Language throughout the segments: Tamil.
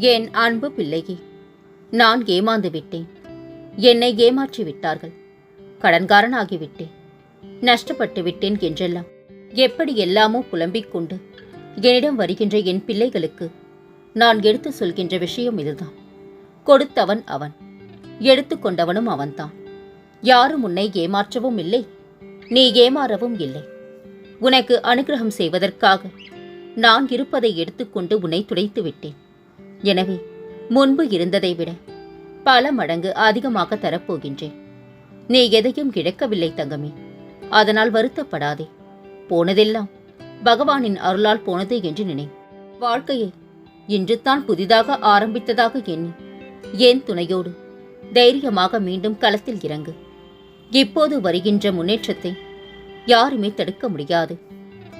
என் அன்பு பிள்ளையே? நான் ஏமாந்து விட்டேன். என்னை ஏமாற்றி விட்டார்கள். கடன்காரனாகிவிட்டேன் நஷ்டப்பட்டு விட்டேன் என்றெல்லாம் எப்படி எல்லாமோ புலம்பிக் கொண்டு என்னிடம் வருகின்ற என் பிள்ளைகளுக்கு நான் எடுத்து சொல்கின்ற விஷயம் இதுதான். கொடுத்தவன் அவன். எடுத்துக்கொண்டவனும் அவன்தான். யாரும் உன்னை ஏமாற்றவும் இல்லை. நீ ஏமாறவும் இல்லை. உனக்கு அனுகிரகம் செய்வதற்காக நான் இருப்பதை எடுத்துக்கொண்டு உன்னை துடைத்து விட்டேன். எனவே முன்பு இருந்ததை விட பல மடங்கு அதிகமாக தரப்போகின்றேன். நீ எதையும் இழக்கவில்லை தங்கமே. அதனால் வருத்தப்படாதே. போனதெல்லாம் பகவானின் அருளால் போனது என்று நினை. வாழ்க்கையை இன்று தான் புதிதாக ஆரம்பித்ததாக எண்ணி என் துணையோடு தைரியமாக மீண்டும் களத்தில் இறங்கு. இப்போது வருகின்ற முன்னேற்றத்தை யாருமே தடுக்க முடியாது.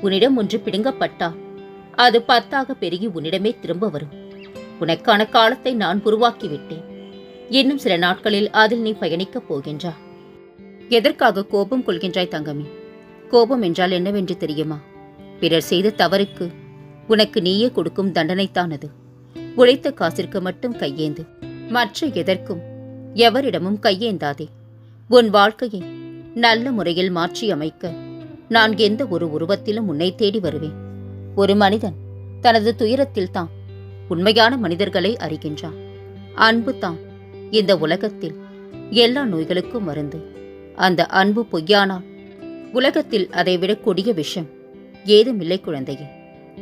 உன்னிடம் ஒன்று பிடுங்கப்பட்டா அது பத்தாக பெருகி உன்னிடமே திரும்ப வரும். உனக்கான காலத்தை நான் உருவாக்கிவிட்டேன். இன்னும் சில நாட்களில் அதில் நீ பயணிக்கப் போகின்றா. எதற்காக கோபம் கொள்கின்றாய் தங்கமி? கோபம் என்றால் என்னவென்று தெரியுமா? பிறர் செய்த தவறுக்கு உனக்கு நீயே கொடுக்கும் தண்டனைத்தான் அது உழைத்த காசிற்கு மட்டும் கையேந்து மற்ற எதற்கும் எவரிடமும் கையேந்தாதே. உன் வாழ்க்கையை நல்ல முறையில் மாற்றி அமைக்க நான் எந்த ஒரு உருவத்திலும் உன்னை தேடி வருவேன். ஒரு மனிதன் தனது துயரத்தில் தான் உண்மையான மனிதர்களை அறிகின்றான். அன்பு தான் இந்த உலகத்தில் எல்லா நோய்களுக்கும் மருந்து. அந்த அன்பு பொய்யானால் உலகத்தில் அதைவிட கொடிய விஷம். ஏதுமில்லை குழந்தையே.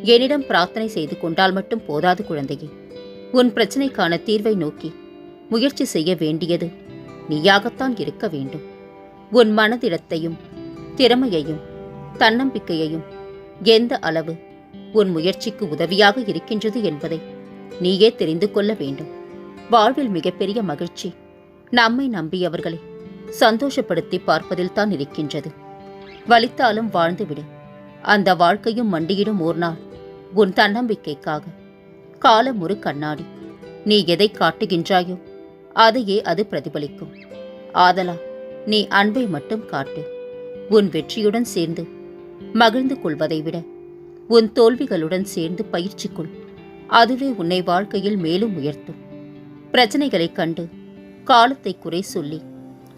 என்னிடம் பிரார்த்தனை செய்து கொண்டால் மட்டும் போதாது குழந்தையே. உன் பிரச்சனைக்கான தீர்வை நோக்கி முயற்சி செய்ய வேண்டியது நீயாகத்தான் இருக்க வேண்டும். உன் மனதிடத்தையும் திறமையையும் தன்னம்பிக்கையையும் எந்த அளவு உன் முயற்சிக்கு உதவியாக இருக்கின்றது என்பதை நீயே தெரிந்து கொள்ள வேண்டும். வாழ்வில் மிகப்பெரிய மகிழ்ச்சி. நம்மை நம்பியவர்களை சந்தோஷப்படுத்தி பார்ப்பதில் தான் இருக்கின்றது. வலித்தாலும் வாழ்ந்துவிடு. அந்த வாழ்க்கையும் மண்டியிடும் ஓர் நாள் உன் தன்னம்பிக்கைக்காக. காலம் ஒரு கண்ணாடி. நீ எதை காட்டுகின்றாயோ அதையே அது பிரதிபலிக்கும். ஆதலா நீ அன்பை மட்டும் காட்டு. உன் வெற்றியுடன் சேர்ந்து மகிழ்ந்து கொள்வதை விட உன் தோல்விகளுடன் சேர்ந்து பயிற்சி கொள். அதுவே உன்னை வாழ்க்கையில் மேலும் உயர்த்தும். பிரச்சனைகளைக் கண்டு காலத்தை குறை சொல்லி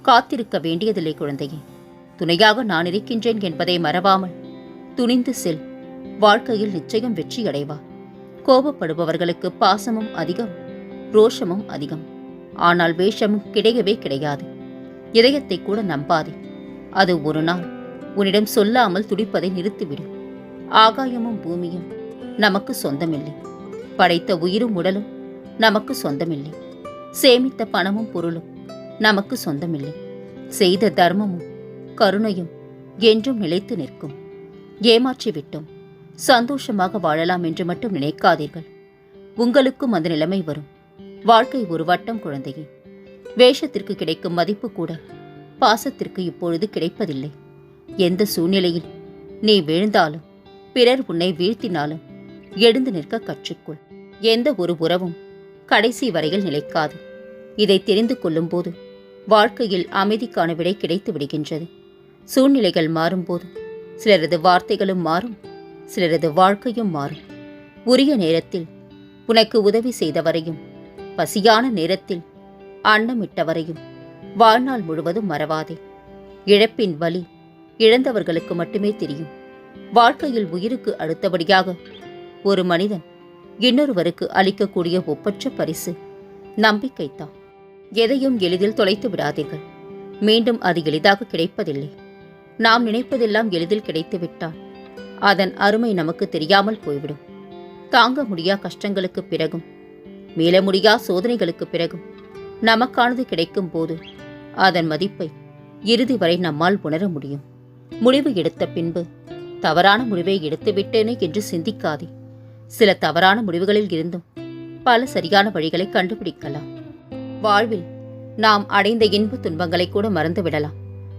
காத்திருக்க வேண்டியதில்லை குழந்தையே. துணையாக நான் இருக்கின்றேன் என்பதை மறவாமல் துணிந்து செல். வாழ்க்கையில் நிச்சயம் வெற்றி அடைவா. கோபப்படுபவர்களுக்கு பாசமும் அதிகம் ரோஷமும் அதிகம். ஆனால் வேஷமும் கிடையவே கிடையாது. இதயத்தை கூட நம்பாதே. அது ஒரு நாள் உன்னிடம் சொல்லாமல் துடிப்பதை நிறுத்திவிடும் ஆகாயமும் பூமியும் நமக்கு சொந்தமில்லை. படைத்த உயிரும் உடலும் நமக்கு சொந்தமில்லை. சேமித்த பணமும் பொருளும் நமக்கு சொந்தமில்லை. செய்த தர்மமும் கருணையும் என்றும் நிலைத்து நிற்கும். ஏமாற்றிவிட்டோம். சந்தோஷமாக வாழலாம் என்று மட்டும் நினைக்காதீர்கள். உங்களுக்கும் அந்த நிலைமை வரும். வாழ்க்கை ஒரு வட்டம் குழந்தையே. வேஷத்திற்கு கிடைக்கும் மதிப்பு கூட பாசத்திற்கு இப்பொழுது கிடைப்பதில்லை. எந்த சூழ்நிலையில் நீ விழுந்தாலும் பிறர் உன்னை வீழ்த்தினாலும் எழுந்து நிற்க கற்றுக்கொள். எந்த ஒரு உறவும் கடைசி வரையில் நிலைக்காது. இதை தெரிந்து கொள்ளும்போது வாழ்க்கையில் அமைதிக்கான விடை கிடைத்து விடுகின்றது. சூழ்நிலைகள் மாறும்போது சிலரது வார்த்தைகளும் மாறும் சிலரது வாழ்க்கையும் மாறும். உரிய நேரத்தில் உனக்கு உதவி செய்தவரையும் பசியான நேரத்தில் அன்னமிட்டவரையும் வாழ்நாள் முழுவதும் மறவாதே. இழப்பின் வலி இழந்தவர்களுக்கு மட்டுமே தெரியும். வாழ்க்கையில் உயிருக்கு அடுத்தபடியாக ஒரு மனிதன் இன்னொருவருக்கு அளிக்கக்கூடிய ஒப்பற்ற பரிசு. நம்பிக்கைத்தான் எதையும் எளிதில் தொலைத்து விடாதீர்கள். மீண்டும் அது எளிதாக கிடைப்பதில்லை. நாம் நினைப்பதெல்லாம் எளிதில் கிடைத்துவிட்டால் அதன் அருமை நமக்கு தெரியாமல் போய்விடும். தாங்க முடியா கஷ்டங்களுக்கு பிறகும் மீள முடியா சோதனைகளுக்கு பிறகும் நமக்கானது கிடைக்கும் போது அதன் மதிப்பை இறுதி வரை நம்மால் உணர முடியும். முடிவு எடுத்த பின்பு தவறான முடிவை எடுத்துவிட்டேனே என்று சிந்திக்காதே. சில தவறான முடிவுகளில் இருந்தும் பல சரியான வழிகளை கண்டுபிடிக்கலாம். வாழ்வில் நாம் அடைந்த இன்ப துன்பங்களை கூட மறந்து விடலாம்.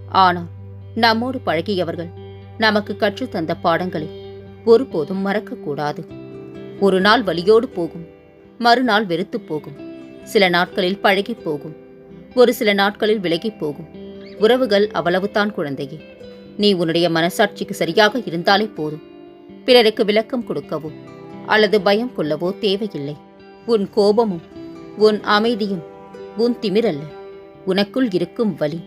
ஆனால் நம்மோடு பழகியவர்கள் நமக்கு கற்றுத்தந்த பாடங்களை ஒருபோதும் மறக்கக்கூடாது ஒரு நாள் வலியோடு போகும் மறுநாள் வெறுத்துப் போகும் சில நாட்களில் பழகிப் போகும் ஒரு சில நாட்களில் விலகிப் போகும். உறவுகள் அவ்வளவுதான் குழந்தையே. நீ உன்னுடைய மனசாட்சிக்கு சரியாக இருந்தாலே போதும். பிறருக்கு விளக்கம் கொடுக்கவும் அல்லது பயம் கொள்ளவோ தேவையில்லை. உன் கோபமும் உன் அமைதியும் உன் திமிரல்ல. உனக்குள் இருக்கும் வலி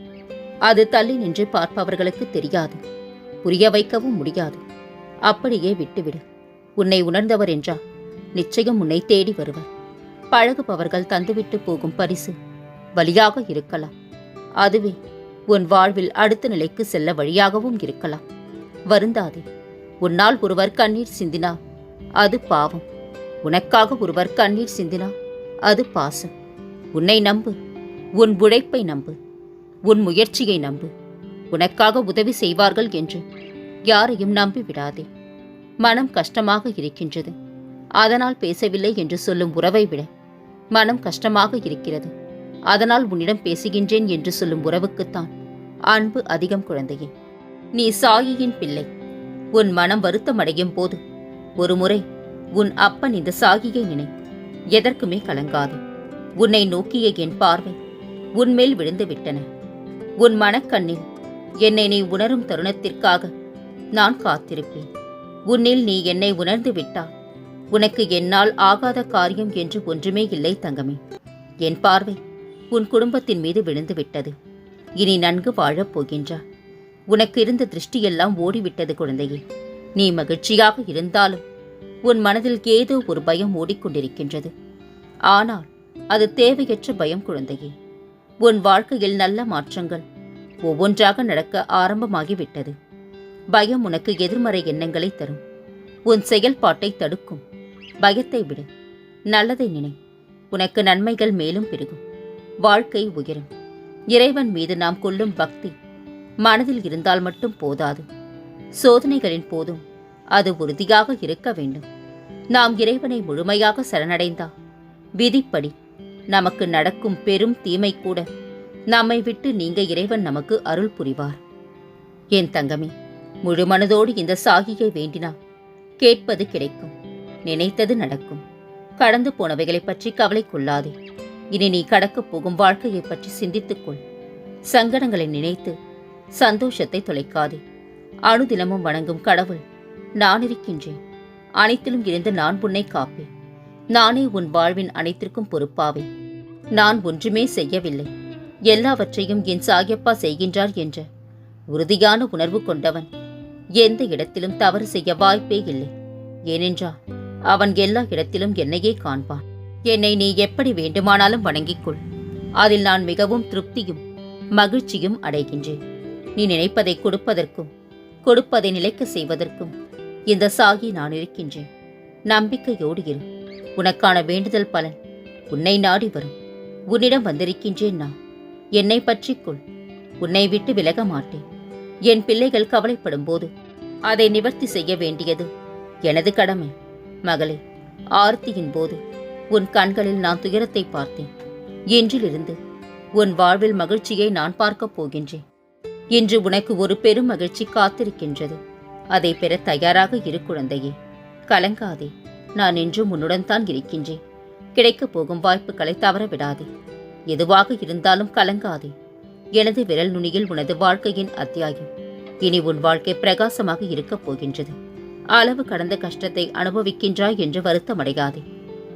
அது தள்ளி நின்று பார்ப்பவர்களுக்கு தெரியாது. புரிய வைக்கவும் முடியாது. அப்படியே விட்டுவிடு. உன்னை உணர்ந்தவர் என்றால் நிச்சயம் உன்னை தேடி வருவர். பழகுபவர்கள் தந்துவிட்டு போகும் பரிசு வழியாக இருக்கலாம். அதுவே உன் வாழ்வில் அடுத்த நிலைக்கு செல்ல வழியாகவும் இருக்கலாம். வருந்தாதே. உன்னால் ஒருவர் கண்ணீர் சிந்தினார் அது பாவம். உனக்காக ஒருவர் கண்ணீர் சிந்தினா அது பாசம். உன்னை நம்பு. உன் உழைப்பை நம்பு. உன் முயற்சியை நம்பு. உனக்காக உதவி செய்வார்கள் என்று யாரையும் நம்பி விடாதே. மனம் கஷ்டமாக இருக்கின்றது. அதனால் பேசவில்லை என்று சொல்லும் உறவை விட மனம் கஷ்டமாக இருக்கிறது. அதனால் உன்னிடம் பேசுகின்றேன் என்று சொல்லும் உறவுக்குத்தான் அன்பு அதிகம் குழந்தையே. நீ சாயியின் பிள்ளை. உன் மனம் வருத்தமடையும் போது ஒரு முறை உன் அப்பன் இந்த சாகியை நினை. எதற்குமே கலங்காது. உன்னை நோக்கிய என் பார்வை உன்மேல் விழுந்து விட்டன. உன் மனக்கண்ணில் என்னை நீ உணரும் தருணத்திற்காக நான் காத்திருப்பேன். உன்னில் நீ என்னை உணர்ந்து விட்டால் உனக்கு என்னால் ஆகாத காரியம் என்று ஒன்றுமே இல்லை தங்கமே. என் பார்வை உன் குடும்பத்தின் மீது விழுந்து விட்டது. இனி நன்கு வாழப் போகின்றாய் உனக்கு இருந்த திருஷ்டியெல்லாம் ஓடிவிட்டது குழந்தையே. நீ மகிழ்ச்சியாக இருந்தாலும் உன் மனதில் ஏதோ ஒரு பயம் ஓடிக்கொண்டிருக்கின்றது. ஆனால் அது தேவையற்ற பயம் குழந்தையே. உன் வாழ்க்கையில் நல்ல மாற்றங்கள் ஒவ்வொன்றாக நடக்க ஆரம்பமாகிவிட்டது. பயம் உனக்கு எதிர்மறை எண்ணங்களை தரும். உன் செயல்பாட்டை தடுக்கும். பயத்தை விடு நல்லதை நினை. உனக்கு நன்மைகள் மேலும் பெருகும். வாழ்க்கை உயரும். இறைவன் மீது நாம் கொள்ளும் பக்தி மனதில் இருந்தால் மட்டும் போதாது. சோதனைகளின் போதும். அது உறுதியாக இருக்க வேண்டும். நாம் இறைவனை முழுமையாக சரணடைந்தால் விதிப்படி நமக்கு நடக்கும் பெரும் தீமை கூட நம்மை விட்டு நீங்க இறைவன் நமக்கு அருள் புரிவார். என் தங்கமே முழு மனதோடு இந்த சாகியை வேண்டினால் கேட்பது கிடைக்கும் நினைத்தது நடக்கும். கடந்து போனவைகளைப் பற்றி கவலை கொள்ளாதே. இனி நீ கடக்கப் போகும் வாழ்க்கையைப் பற்றி சிந்தித்துக்கொள். சங்கடங்களை நினைத்து சந்தோஷத்தை தொலைக்காதே. அணுதினமும் வணங்கும் கடவுள். நான் இருக்கின்றேன். அனைத்திலும் இருந்து நான் உன்னை காப்பேன். நானே உன் வாழ்வின் அனைத்திற்கும் பொறுப்பாவேன். நான் ஒன்றுமே செய்யவில்லை. எல்லாவற்றையும் என் சாகியப்பா செய்கின்றார் என்ற. உறுதியான உணர்வு கொண்டவன். எந்த இடத்திலும் தவறு செய்ய வாய்ப்பே இல்லை. ஏனென்றால் அவன் எல்லா இடத்திலும் என்னையே காண்பான். என்னை நீ எப்படி வேண்டுமானாலும் வணங்கிக் கொள் அதில் நான் மிகவும் திருப்தியும் மகிழ்ச்சியும் அடைகின்றேன். நீ நினைப்பதை கொடுப்பதற்கும் கொடுப்பதை நிலைக்க செய்வதற்கும் இந்த சாகி நான் இருக்கின்றேன். நம்பிக்கையோடு இரு. உனக்கான வேண்டுதல் பலன் உன்னை நாடி வரும். உன்னிடம் வந்திருக்கின்றேன் நான். என்னை பற்றிக்கொள். உன்னை விட்டு விலக மாட்டேன். என் பிள்ளைகள் கவலைப்படும் போது அதை நிவர்த்தி செய்ய வேண்டியது எனது கடமை. மகளே ஆர்த்தியின் போது உன் கண்களில் நான் துயரத்தை பார்த்தேன். இன்றிலிருந்து உன் வாழ்வில் மகிழ்ச்சியை நான் பார்க்கப் போகின்றேன். இன்று உனக்கு ஒரு பெரும் மகிழ்ச்சி காத்திருக்கின்றது. அதை பெற தயாராக இரு குழந்தையே. கலங்காதே. நான் இன்றும் உன்னுடன் தான் இருக்கின்றேன். கிடைக்கப் போகும் வாய்ப்புகளை தவற விடாதே எதுவாக இருந்தாலும் கலங்காதே. எனது விரல் நுனியில் உனது வாழ்க்கையின் அத்தியாயம். இனி உன் வாழ்க்கை பிரகாசமாக இருக்கப் போகின்றது. அளவு கடந்த கஷ்டத்தை அனுபவிக்கின்றாய் என்று வருத்தமடையாதே.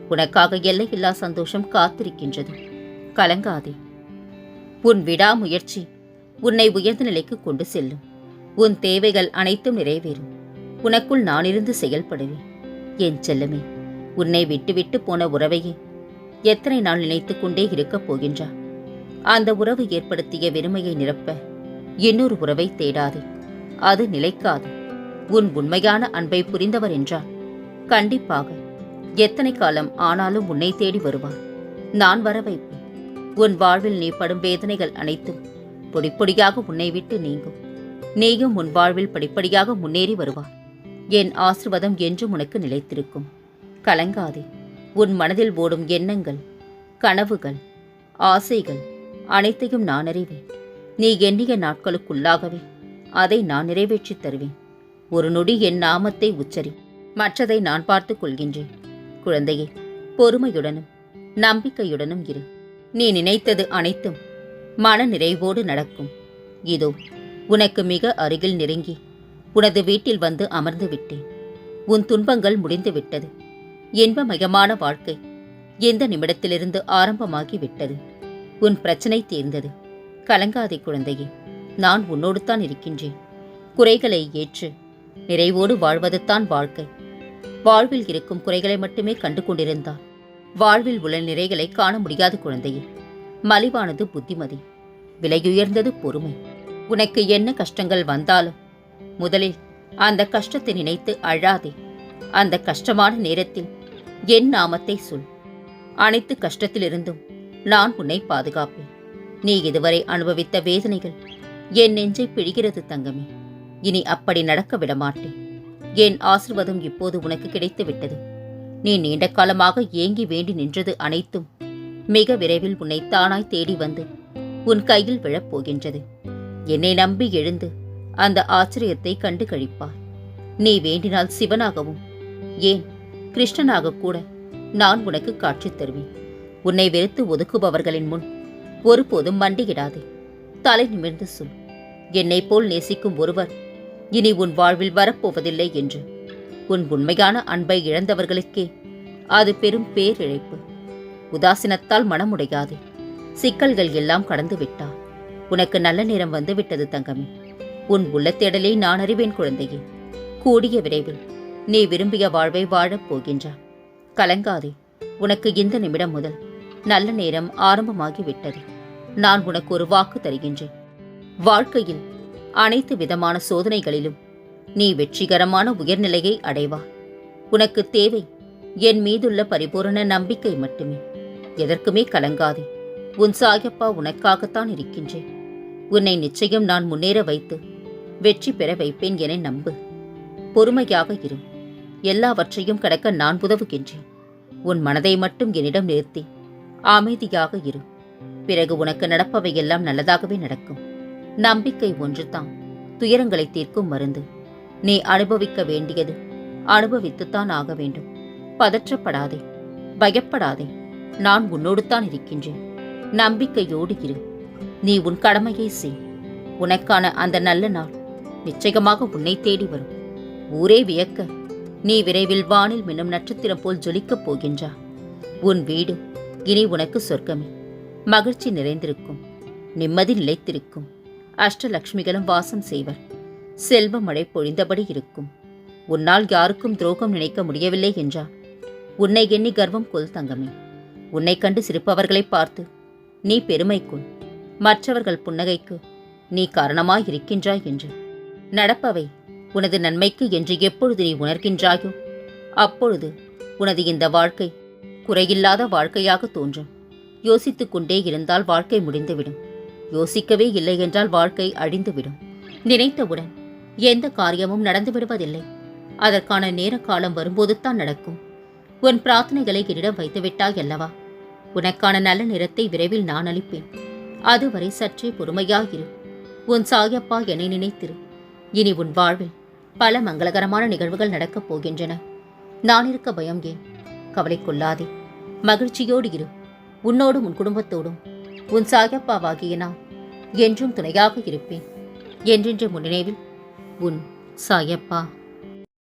உனக்காக எல்லையில்லா சந்தோஷம் காத்திருக்கின்றது. கலங்காதே. உன் விடாமுயற்சி உன்னை உயர்ந்த நிலைக்கு கொண்டு செல்லும். உன் தேவைகள் அனைத்தும் நிறைவேறும். உனக்குள் நானிருந்து செயல்படுவேன். என் செல்லமே உன்னை விட்டுவிட்டு போன உறவையே எத்தனை நாள் நினைத்துக் கொண்டே இருக்கப் போகின்றா? அந்த உறவு ஏற்படுத்திய வெறுமையை நிரப்ப இன்னொரு உறவை தேடாதே. அது நிலைக்காது. உன் உண்மையான அன்பை புரிந்தவர் என்றால் கண்டிப்பாக எத்தனை காலம் ஆனாலும் உன்னை தேடி வருவார் நான் வர வைப்பேன் உன் வாழ்வில் நீ படும் வேதனைகள் அனைத்தும் பொடிப்பொடியாக உன்னை விட்டு நீங்கும். நீயும் உன் வாழ்வில் படிப்படியாக முன்னேறி வருவாய். என் ஆசிர்வாதம் என்றும் உனக்கு நிலைத்திருக்கும். கலங்காதே. உன் மனதில் ஓடும் எண்ணங்கள் கனவுகள் ஆசைகள் அனைத்தையும் நான் அறிவேன். நீ எண்ணிய நாட்களுக்குள்ளாகவே அதை நான் நிறைவேற்றித் தருவேன். ஒரு நொடி என் நாமத்தை உச்சரி. மற்றதை நான் பார்த்துக் கொள்கின்றேன். குழந்தையே பொறுமையுடனும் நம்பிக்கையுடனும் இரு. நீ நினைத்தது அனைத்தும் மன நிறைவோடு நடக்கும். இதோ உனக்கு மிக அருகில் நெருங்கி உனது வீட்டில் வந்து அமர்ந்து விட்டேன். உன் துன்பங்கள் முடிந்து விட்டது. இன்பமயமான வாழ்க்கை எந்த நிமிடத்திலிருந்து ஆரம்பமாகி விட்டது? உன் பிரச்சனை தீர்ந்தது. கலங்காதே குழந்தையே நான் உன்னோடு தான் இருக்கின்றேன். குறைகளை ஏற்று நிறைவோடு வாழ்வதுதான் வாழ்க்கை. வாழ்வில் இருக்கும் குறைகளை மட்டுமே கண்டு கொண்டிருந்தார் வாழ்வில் உள்ள நிறைகளை காண முடியாது குழந்தையே. மலிவானது புத்திமதி. விலையுயர்ந்தது பொறுமை. உனக்கு என்ன கஷ்டங்கள் வந்தாலும் முதலில் அந்த கஷ்டத்தை நினைத்து அழாதே. அந்த கஷ்டமான நேரத்தில் என் நாமத்தை சொல். அனைத்து கஷ்டத்திலிருந்தும் நான் உன்னை பாதுகாப்பேன். நீ இதுவரை அனுபவித்த வேதனைகள் என் நெஞ்சை பிழிகிறது தங்கமே. இனி அப்படி நடக்க விடமாட்டேன். என் ஆசிர்வாதம் இப்போது உனக்கு கிடைத்து விட்டது நீ நீண்ட காலமாக ஏங்கி வேண்டி நின்றது அனைத்தும் மிக விரைவில் உன்னை தானாய் தேடி வந்து உன் கையில் விழப் போகின்றது என்னை நம்பி எழுந்து அந்த ஆச்சரியத்தை கண்டு கழிப்பாய் நீ வேண்டினால் சிவனாகவும் ஏன் கிருஷ்ணனாக கூட நான் உனக்கு காட்சி தருவேன். உன்னை வெறுத்து ஒதுக்குபவர்களின் முன் ஒருபோதும் மண்டியிடாதே. தலை நிமிர்ந்து சொல். என்னைப் போல் நேசிக்கும் ஒருவர் இனி உன் வாழ்வில் வரப்போவதில்லை என்று. உன் உண்மையான அன்பை இழந்தவர்களுக்கே அது பெரும் பேரிழைப்பு. உதாசீனத்தால் மனமுடையாதே. சிக்கல்கள் எல்லாம் கடந்து விட்டா. உனக்கு நல்ல நேரம் வந்து விட்டது தங்கமே. உன் உள்ள தேடலை நான் அறிவேன் குழந்தையே. கூடிய விரைவில் நீ விரும்பிய வாழ்வை வாழப் போகின்றாய் கலங்காதே. உனக்கு இந்த நிமிடம் முதல் நல்ல நேரம் ஆரம்பமாகி விட்டது. நான் உனக்கு ஒரு வாக்கு தருகின்றேன். வாழ்க்கையில் அனைத்து விதமான சோதனைகளிலும் நீ வெற்றிகரமான உயர்நிலையை அடைவா. உனக்கு தேவை என் மீதுள்ள பரிபூரண நம்பிக்கை மட்டுமே. எதற்குமே கலங்காதே. உன் சாயப்பா உனக்காகத்தான் இருக்கின்றேன். உன்னை நிச்சயம் நான் முன்னேற வைத்து வெற்றி பெற வைப்பேன் என நம்பு. பொறுமையாக இரு. எல்லாவற்றையும் கடக்க நான் உதவுகின்றேன். உன் மனதை மட்டும் என்னிடம் நிறுத்தி அமைதியாக இரு. பிறகு உனக்கு நடப்பவையெல்லாம் நல்லதாகவே நடக்கும். நம்பிக்கை ஒன்றுதான். துயரங்களை தீர்க்கும் மருந்து. நீ அனுபவிக்க வேண்டியது அனுபவித்துத்தான் ஆக வேண்டும். பதற்றப்படாதே. பயப்படாதே. நான் உன்னோடு தான் இருக்கின்றேன். நம்பிக்கையோடு இரு. நீ உன் கடமையை செய். உனக்கான அந்த நல்ல நாள் நிச்சயமாக உன்னை தேடி வரும். ஊரே வியக்க. நீ விரைவில் வானில் மின்னும் நட்சத்திரம் போல் ஜொலிக்கப் போகின்றா. உன் வீடு இனி உனக்கு சொர்க்கமே. மகிழ்ச்சி நிறைந்திருக்கும். நிம்மதி நிலைத்திருக்கும். அஷ்டலக்ஷ்மிகளும் வாசம் செய்வர். செல்வ மழை பொழிந்தபடி இருக்கும். உன்னால் யாருக்கும் துரோகம் நினைக்க முடியவில்லை என்றார். உன்னை எண்ணி கர்வம் கொள் தங்கமே. உன்னை கண்டு சிரிப்பவர்களை பார்த்து நீ பெருமைக்கும் மற்றவர்கள் புன்னகைக்கு நீ காரணமாயிருக்கின்றாய் என்று. நடப்பவை உனது நன்மைக்கு என்று எப்பொழுது நீ உணர்கின்றாயோ அப்பொழுது உனது இந்த வாழ்க்கை குறையில்லாத வாழ்க்கையாக தோன்றும். யோசித்துக் கொண்டே இருந்தால் வாழ்க்கை முடிந்துவிடும். யோசிக்கவே இல்லை என்றால் வாழ்க்கை அழிந்துவிடும் நினைத்தவுடன் எந்த காரியமும் நடந்து விடுவதில்லை அதற்கான நேர காலம் வரும்போது தான் நடக்கும். உன் பிரார்த்தனைகளை என்னிடம் வைத்துவிட்டாய் அல்லவா? உனக்கான நல்ல நிறத்தை விரைவில் நான் அளிப்பேன். அதுவரை சற்றே பொறுமையாயிரு. உன் சாயப்பா என்னை நினைத்திரு. இனி உன் வாழ்வில் பல மங்களகரமான நிகழ்வுகள் நடக்கப் போகின்றன. நான் இருக்க பயம் ஏன்? கவலை கொள்ளாதே. மகிழ்ச்சியோடு இரு. உன்னோடும் உன் குடும்பத்தோடும். உன் சாயப்பாவாகிய நான் என்றும் துணையாக இருப்பேன். என்றென்று முன்னினைவில் உன் சாயப்பா.